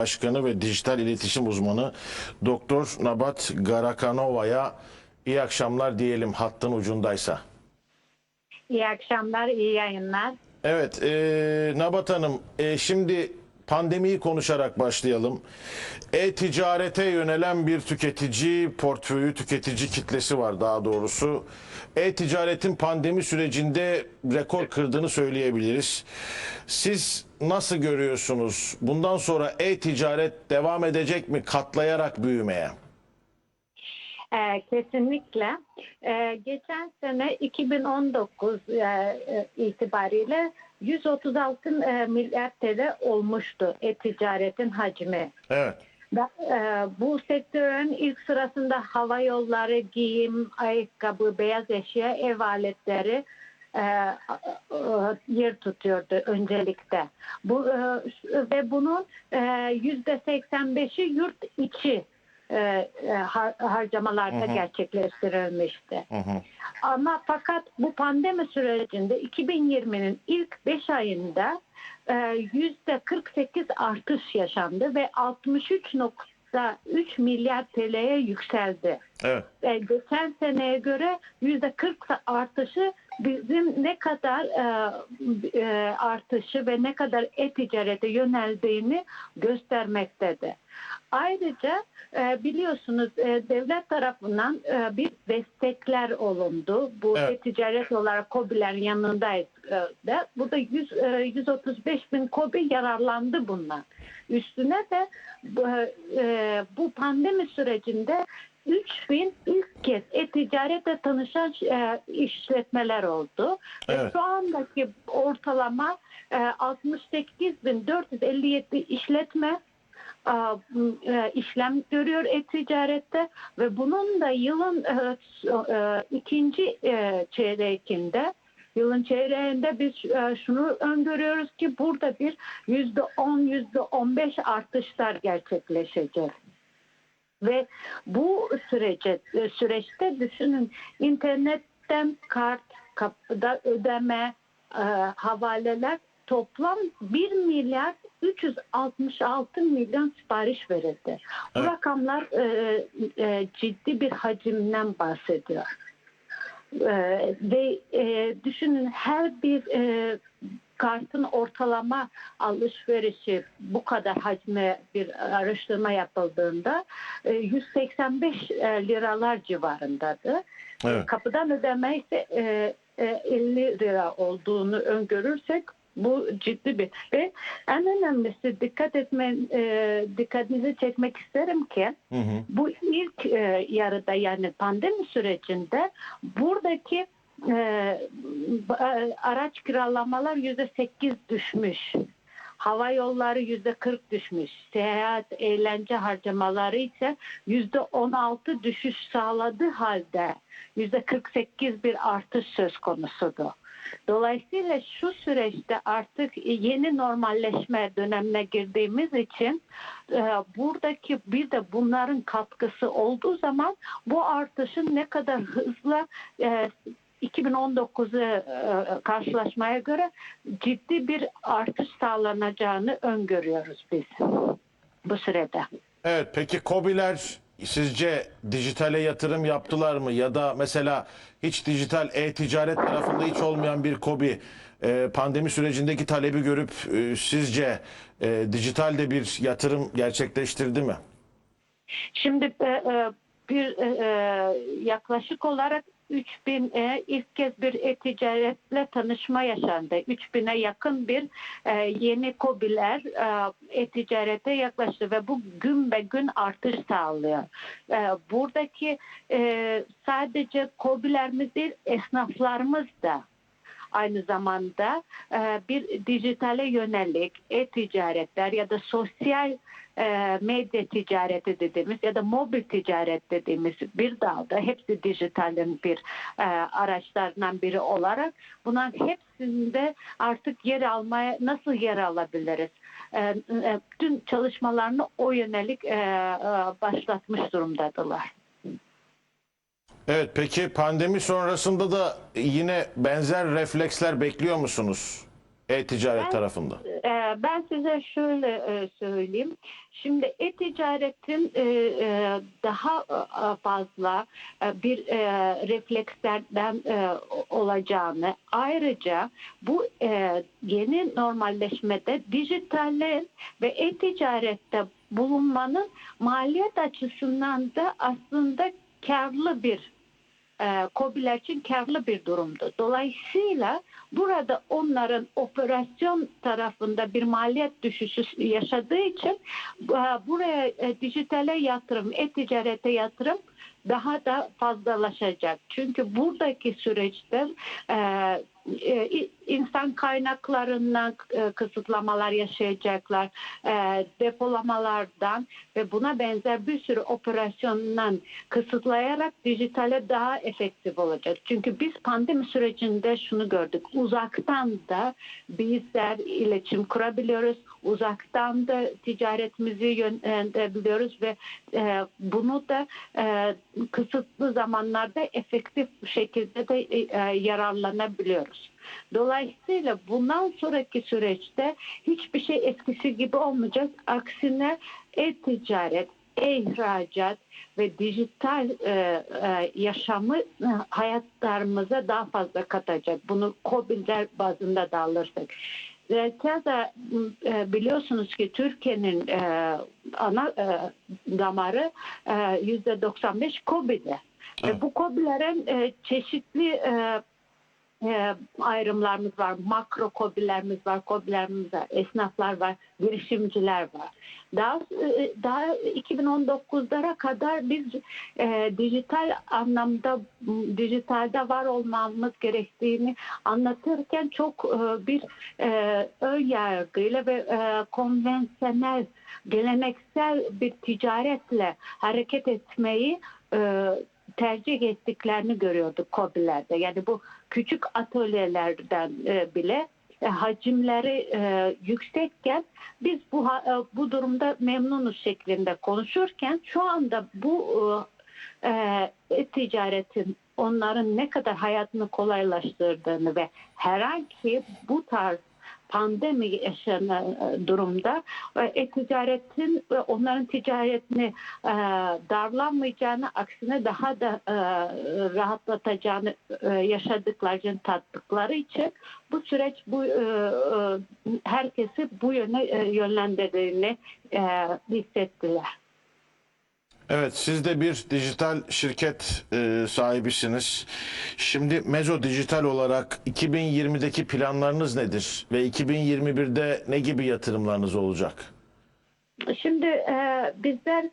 Başkanı ve dijital iletişim uzmanı Doktor Nabat Garakanova'ya iyi akşamlar diyelim hattın ucundaysa. İyi akşamlar, iyi yayınlar. Evet, e, Nabat Hanım, e, şimdi pandemiyi konuşarak başlayalım. E-ticarete yönelen bir tüketici portföyü, tüketici kitlesi var daha doğrusu. E-ticaretin pandemi sürecinde rekor kırdığını söyleyebiliriz. Siz nasıl görüyorsunuz? Bundan sonra e-ticaret devam edecek mi katlayarak büyümeye? Ee, kesinlikle. Ee, geçen sene 2019 e, e, itibariyle 136 e, milyar TL olmuştu e-ticaretin hacmi. Evet. Da- e, bu sektörün ilk sırasında hava yolları, giyim, ayakkabı, beyaz eşya, ev aletleri e, e, yer tutuyordu öncelikle. Bu e, ve bunun e, yüzde 85'i yurt içi e, e, har- harcamalarda gerçekleştirilmişti. Hı hı. Ama fakat bu pandemi sürecinde 2020'nin ilk 5 ayında yüzde 48 artış yaşandı ve 63.3 milyar TL'ye yükseldi. Evet. E, geçen seneye göre yüzde 40 artışı bizim ne kadar e, e, artışı ve ne kadar e-ticarete yöneldiğini göstermektedir. Ayrıca e, biliyorsunuz e, devlet tarafından e, bir destekler olundu. Bu Evet. e-ticaret olarak COBİ'lerin yanındayız. E, da. Burada 100, e, 135 bin COBİ yararlandı bundan. Üstüne de bu, e, bu pandemi sürecinde 3000 ilk kez e-ticaretle tanışan e, işletmeler oldu. Ve Evet. şu andaki ortalama e, 68.457 işletme e, e, işlem görüyor e-ticarette ve bunun da yılın e, e, ikinci e, çeyreğinde Yılın çeyreğinde biz şunu öngörüyoruz ki burada bir yüzde on, yüzde on beş artışlar gerçekleşecek. Ve bu sürece e, süreçte düşünün internetten kart, kapıda ödeme, e, havaleler toplam 1 milyar 366 milyon sipariş verildi. Bu Evet. rakamlar e, e, ciddi bir hacimden bahsediyor. Ee, ve e, düşünün her bir e, kartın ortalama alışverişi bu kadar hacme bir araştırma yapıldığında e, 185 e, liralar civarındadır. Evet. Kapıdan ödeme ise e, e, 50 lira olduğunu öngörürsek bu ciddi bir ve en önemlisi dikkat etme e, dikkatinizi çekmek isterim ki Hı hı. bu ilk e, yarıda yani pandemi sürecinde buradaki e, ba- araç kiralamalar yüzde sekiz düşmüş. Hava yolları yüzde 40 düşmüş. Seyahat, eğlence harcamaları ise yüzde 16 düşüş sağladığı halde yüzde 48 bir artış söz konusudu. Dolayısıyla şu süreçte artık yeni normalleşme dönemine girdiğimiz için e, buradaki bir de bunların katkısı olduğu zaman bu artışın ne kadar hızlı e, 2019'u e, karşılaşmaya göre ciddi bir artış sağlanacağını öngörüyoruz biz bu sürede. Evet peki KOBİ'ler sizce dijitale yatırım yaptılar mı? Ya da mesela hiç dijital e-ticaret tarafında hiç olmayan bir KOBİ e, pandemi sürecindeki talebi görüp e, sizce dijitalde bir yatırım gerçekleştirdi mi? Şimdi bir yaklaşık olarak 3000 e, ilk kez bir e-ticaretle tanışma yaşandı. 3000'e yakın bir e, yeni kobiler e, e-ticarete yaklaştı ve bu gün be gün artış sağlıyor. E, buradaki e, sadece kobilerimiz değil esnaflarımız da aynı zamanda e, bir dijitale yönelik e-ticaretler ya da sosyal e, medya ticareti dediğimiz ya da mobil ticaret dediğimiz bir dalda hepsi dijitalin bir e, araçlarından biri olarak bunların hepsinde artık yer almaya nasıl yer alabiliriz? E, çalışmalarını o yönelik e, e, başlatmış durumdadılar. Evet peki pandemi sonrasında da yine benzer refleksler bekliyor musunuz? e-ticaret Ben- tarafında? Ee, Ben size şöyle e, söyleyeyim. Şimdi e-ticaretin e, e, daha e, fazla e, bir e, reflekslerden e, olacağını ayrıca bu e, yeni normalleşmede dijitalle ve e-ticarette bulunmanın maliyet açısından da aslında karlı bir e, KOBİ'ler için karlı bir durumdu. Dolayısıyla burada onların operasyon tarafında bir maliyet düşüşü yaşadığı için e, buraya e, dijitale yatırım, e-ticarete yatırım daha da fazlalaşacak. Çünkü buradaki süreçte e, insan kaynaklarından e, kısıtlamalar yaşayacaklar, e, depolamalardan ve buna benzer bir sürü operasyondan kısıtlayarak dijitale daha efektif olacak. Çünkü biz pandemi sürecinde şunu gördük. Uzaktan da bizler iletişim kurabiliyoruz. Uzaktan da ticaretimizi yönlendirebiliyoruz ve e, bunu da e, kısıtlı zamanlarda efektif şekilde de e, Dolayısıyla bundan sonraki süreçte hiçbir şey eskisi gibi olmayacak. Aksine e-ticaret, e-ihracat ve dijital e, e, yaşamı e, hayatlarımıza daha fazla katacak. Bunu COBİ'ler bazında da alırsak. Keza e, biliyorsunuz ki Türkiye'nin e, ana e, damarı e, yüzde 95 COBİ'de. Evet. Ve bu COBİ'lerin e, çeşitli e, e, ayrımlarımız var. Makro kobilerimiz var, kobilerimiz var, esnaflar var, girişimciler var. Daha e, daha 2019'lara kadar biz e, dijital anlamda dijitalde var olmamız gerektiğini anlatırken çok e, bir e, ön yargıyla ve e, konvansiyonel geleneksel bir ticaretle hareket etmeyi e, tercih ettiklerini görüyorduk COBİ'lerde. Yani bu küçük atölyelerden e, bile e, hacimleri e, yüksekken biz bu bu durumda memnunuz şeklinde konuşurken şu anda bu e, ticaretin onların ne kadar hayatını kolaylaştırdığını ve herhangi bu tarz pandemi yaşanan e, durumda e, e-ticaretin ve onların ticaretini e, darlanmayacağını aksine daha da e, rahatlatacağını e, yaşadıklarını tattıkları için bu süreç bu e, e, herkesi bu yöne e, yönlendirdiğini e, hissettiler. Evet siz de bir dijital şirket e, sahibisiniz. Şimdi Mezo Dijital olarak 2020'deki planlarınız nedir? Ve 2021'de ne gibi yatırımlarınız olacak? Şimdi e, bizler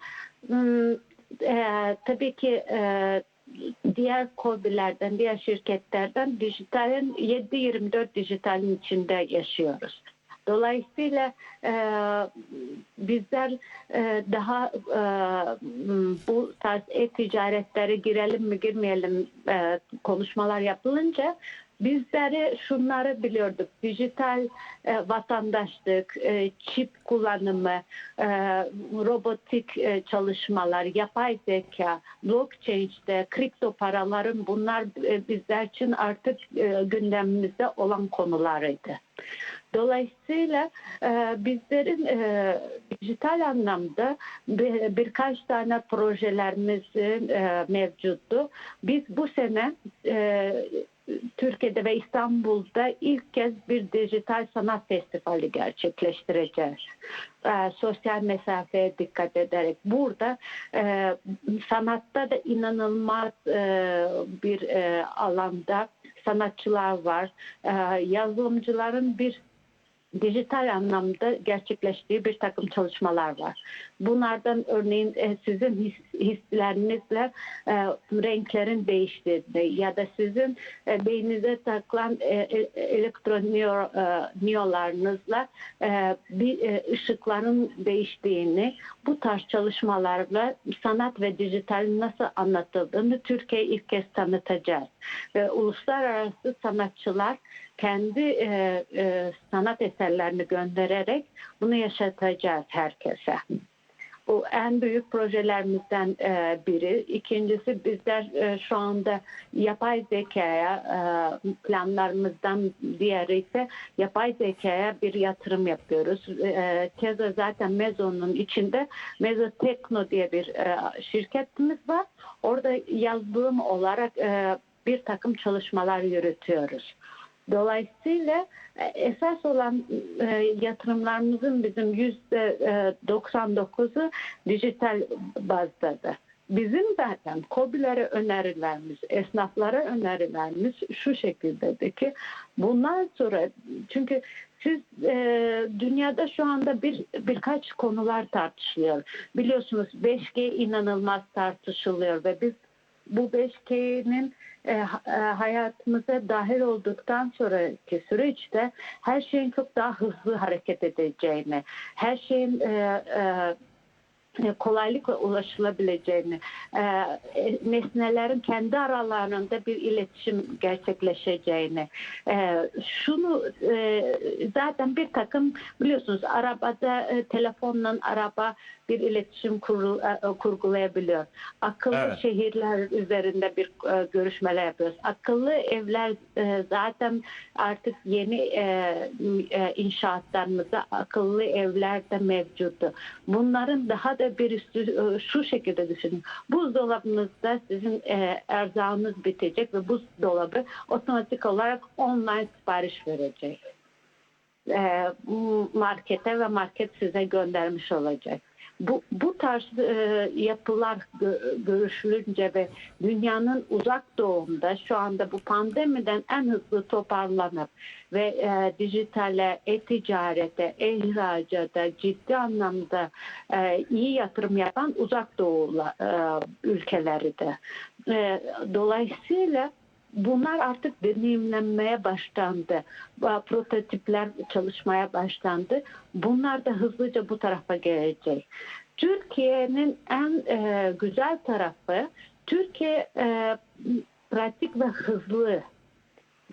e, tabii ki e, diğer kobilerden, diğer şirketlerden dijitalin 7-24 dijitalin içinde yaşıyoruz. Dolayısıyla e, bizler e, daha e, bu tarz e-ticaretlere girelim mi girmeyelim e, konuşmalar yapılınca bizleri şunları biliyorduk. Dijital e, vatandaşlık, e, çip kullanımı, e, robotik e, çalışmalar, yapay zeka, blockchain'de kripto paraların bunlar e, bizler için artık e, gündemimizde olan konularıydı. Dolayısıyla e, bizlerin e, dijital anlamda bir, birkaç tane projelerimiz e, mevcuttu. Biz bu sene e, Türkiye'de ve İstanbul'da ilk kez bir dijital sanat festivali gerçekleştireceğiz. E, sosyal mesafeye dikkat ederek burada e, sanatta da inanılmaz e, bir e, alanda sanatçılar var. E, yazılımcıların bir dijital anlamda gerçekleştiği bir takım çalışmalar var. Bunlardan örneğin e, sizin his, hislerinizle e, renklerin değiştiğini ya da sizin e, beyninize takılan e, e, elektroniyolarınızla e, bir e, ışıkların değiştiğini bu tarz çalışmalarla sanat ve dijitalin nasıl anlatıldığını Türkiye ilk kez tanıtacağız. Ve uluslararası sanatçılar kendi e, e, sanat eserlerini göndererek bunu yaşatacağız herkese. Bu en büyük projelerimizden e, biri. İkincisi bizler e, şu anda yapay zekaya e, planlarımızdan diğeri ise yapay zekaya bir yatırım yapıyoruz. E, keza zaten Mezo'nun içinde Mezo Tekno diye bir e, şirketimiz var. Orada yazılım olarak e, bir takım çalışmalar yürütüyoruz. Dolayısıyla e, esas olan e, yatırımlarımızın bizim yüzde e, 99'u dijital bazdadır. Bizim zaten COBİ'lere önerilerimiz, esnaflara önerilerimiz şu şekildedir ki bundan sonra çünkü siz e, dünyada şu anda bir birkaç konular tartışılıyor. Biliyorsunuz 5G inanılmaz tartışılıyor ve biz bu 5G'nin e, e, hayatımıza dahil olduktan sonraki süreçte her şeyin çok daha hızlı hareket edeceğini, her şeyin e, e, kolaylıkla ulaşılabileceğini, e, e, nesnelerin kendi aralarında bir iletişim gerçekleşeceğini, e, şunu e, zaten bir takım biliyorsunuz arabada e, telefonla araba bir iletişim kurul, e, kurgulayabiliyor. Akıllı Evet. şehirler üzerinde bir e, görüşmeler yapıyoruz. Akıllı evler e, zaten artık yeni e, e, inşaatlarımızda akıllı evler de mevcuttu. Bunların daha da bir üstü e, şu şekilde düşünün. Buzdolabınızda sizin e, erzağınız bitecek ve buzdolabı otomatik olarak online sipariş verecek. E, markete ve market size göndermiş olacak. Bu, bu tarz e, yapılar gö- görüşülünce ve dünyanın uzak doğumda şu anda bu pandemiden en hızlı toparlanıp ve e, dijitale, e-ticarete, e-ihracata ciddi anlamda e, iyi yatırım yapan uzak doğu e, ülkeleri de. E, dolayısıyla bunlar artık deneyimlenmeye başlandı. Prototipler çalışmaya başlandı. Bunlar da hızlıca bu tarafa gelecek. Türkiye'nin en e, güzel tarafı Türkiye e, pratik ve hızlı.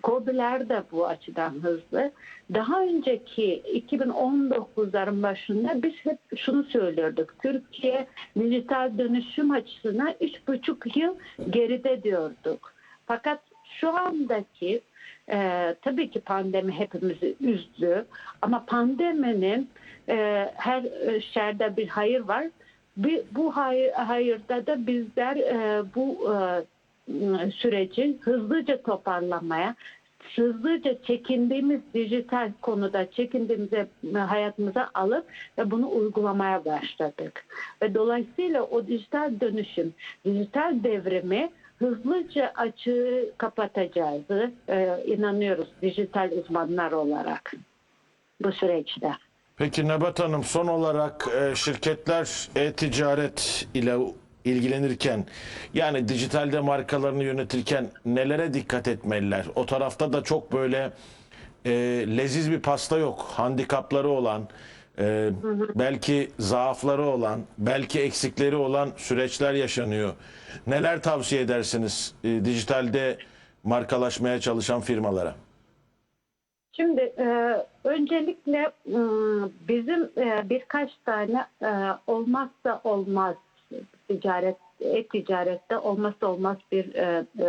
COBİ'ler de bu açıdan hızlı. Daha önceki 2019'ların başında biz hep şunu söylüyorduk. Türkiye dijital dönüşüm açısından 3,5 yıl geride diyorduk. Fakat şu andaki e, tabii ki pandemi hepimizi üzdü ama pandeminin e, her e, şerde bir hayır var. Bir, bu hayır, hayırda da bizler e, bu e, süreci hızlıca toparlamaya, hızlıca çekindiğimiz dijital konuda çekindiğimizi hayatımıza alıp ve bunu uygulamaya başladık. Ve dolayısıyla o dijital dönüşüm, dijital devrimi hızlıca açığı kapatacağızı e, inanıyoruz dijital uzmanlar olarak bu süreçte. Peki Nebat Hanım son olarak e, şirketler e-ticaret ile ilgilenirken yani dijitalde markalarını yönetirken nelere dikkat etmeliler? O tarafta da çok böyle e, leziz bir pasta yok. Handikapları olan, e, belki zaafları olan, belki eksikleri olan süreçler yaşanıyor. Neler tavsiye edersiniz e, dijitalde markalaşmaya çalışan firmalara? Şimdi e, öncelikle e, bizim e, birkaç tane e, olmazsa olmaz ticaret e-ticarette olmazsa olmaz bir e, e,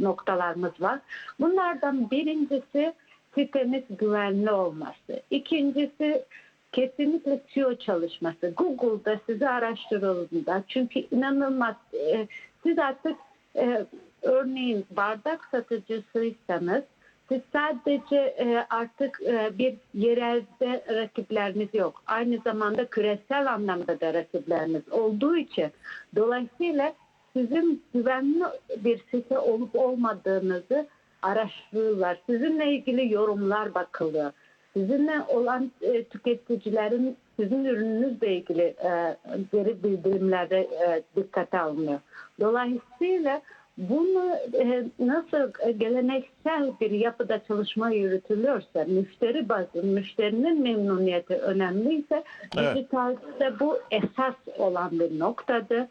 noktalarımız var. Bunlardan birincisi sitemiz güvenli olması. İkincisi kesinlikle SEO çalışması. Google'da sizi araştırıldığında çünkü inanılmaz e, siz artık e, örneğin bardak satıcısıysanız siz sadece e, artık e, bir yerelde rakipleriniz yok. Aynı zamanda küresel anlamda da rakipleriniz olduğu için dolayısıyla sizin güvenli bir site olup olmadığınızı araştırıyorlar. Sizinle ilgili yorumlar bakılıyor. Sizinle olan e, tüketicilerin sizin ürününüzle ilgili e, geri bildirimlerde e, dikkate alınıyor. Dolayısıyla bunu e, nasıl e, geleneksel bir yapıda çalışma yürütülüyorsa, müşteri bazı, müşterinin memnuniyeti önemliyse, Evet. dijitalde bu esas olan bir noktadır.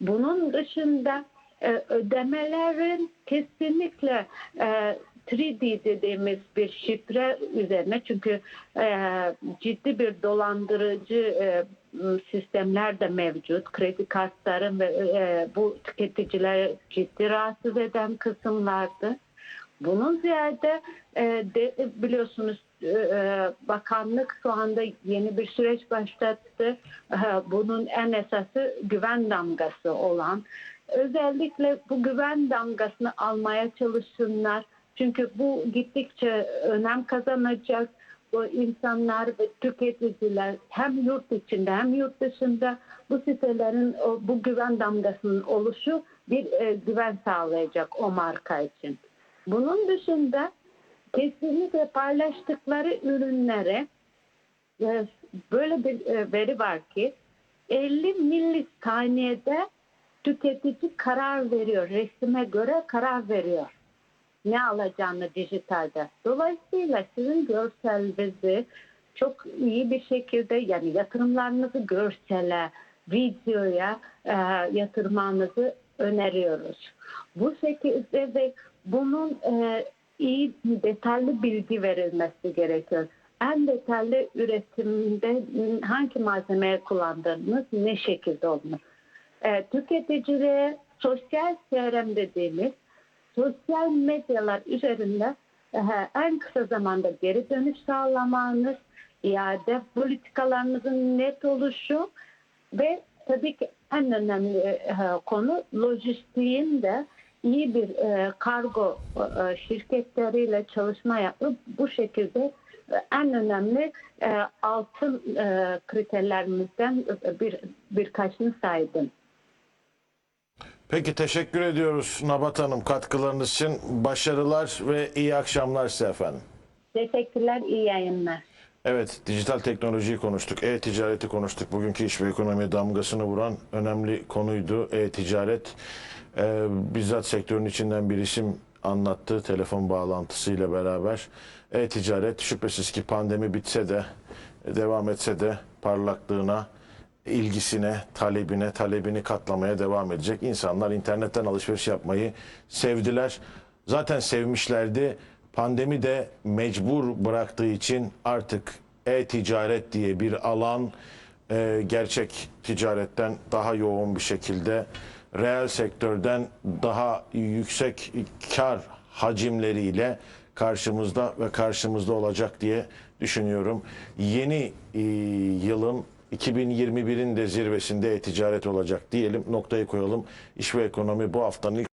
Bunun dışında e, ödemelerin kesinlikle e, 3D dediğimiz bir şifre üzerine çünkü e, ciddi bir dolandırıcı e, sistemler de mevcut. Kredi kartları ve e, bu tüketiciler ciddi rahatsız eden kısımlardı. Bunun ziyade e, de, biliyorsunuz e, e, bakanlık şu anda yeni bir süreç başlattı. E, bunun en esası güven damgası olan. Özellikle bu güven damgasını almaya çalışsınlar. Çünkü bu gittikçe önem kazanacak. Bu insanlar ve tüketiciler hem yurt içinde hem yurt dışında bu sitelerin bu güven damgasının oluşu bir e, güven sağlayacak o marka için. Bunun dışında kesinlikle paylaştıkları ürünlere e, böyle bir e, veri var ki 50 milisaniyede tüketici karar veriyor. Resime göre karar veriyor. Ne alacağını dijitalde. Dolayısıyla sizin görselinizi çok iyi bir şekilde yani yatırımlarınızı görsele, videoya e, yatırmanızı öneriyoruz. Bu şekilde ve bunun e, iyi detaylı bilgi verilmesi gerekiyor. En detaylı üretimde hangi malzemeyi kullandığınız ne şekilde olmalı. E, tüketicilere sosyal CRM dediğimiz sosyal medyalar üzerinde en kısa zamanda geri dönüş sağlamanız, iade politikalarınızın net oluşu ve tabii ki en önemli konu lojistiğin de iyi bir e, kargo e, şirketleriyle çalışma yapıp bu şekilde e, en önemli altın kriterlerimizden bir birkaçını saydım. Peki teşekkür ediyoruz Nabat Hanım katkılarınız için. Başarılar ve iyi akşamlar size efendim. Teşekkürler, iyi yayınlar. Evet, dijital teknolojiyi konuştuk, e-ticareti konuştuk. Bugünkü iş ve ekonomiye damgasını vuran önemli konuydu e-ticaret. Ee, bizzat sektörün içinden bir isim anlattı telefon bağlantısıyla beraber. E-ticaret şüphesiz ki pandemi bitse de, devam etse de parlaklığına, ilgisine, talebine, talebini katlamaya devam edecek. İnsanlar internetten alışveriş yapmayı sevdiler. Zaten sevmişlerdi. Pandemi de mecbur bıraktığı için artık e-ticaret diye bir alan e, gerçek ticaretten daha yoğun bir şekilde reel sektörden daha yüksek kar hacimleriyle karşımızda ve karşımızda olacak diye düşünüyorum. Yeni e, yılın 2021'in de zirvesinde e-ticaret olacak diyelim. Noktayı koyalım. İş ve ekonomi bu haftanın ilk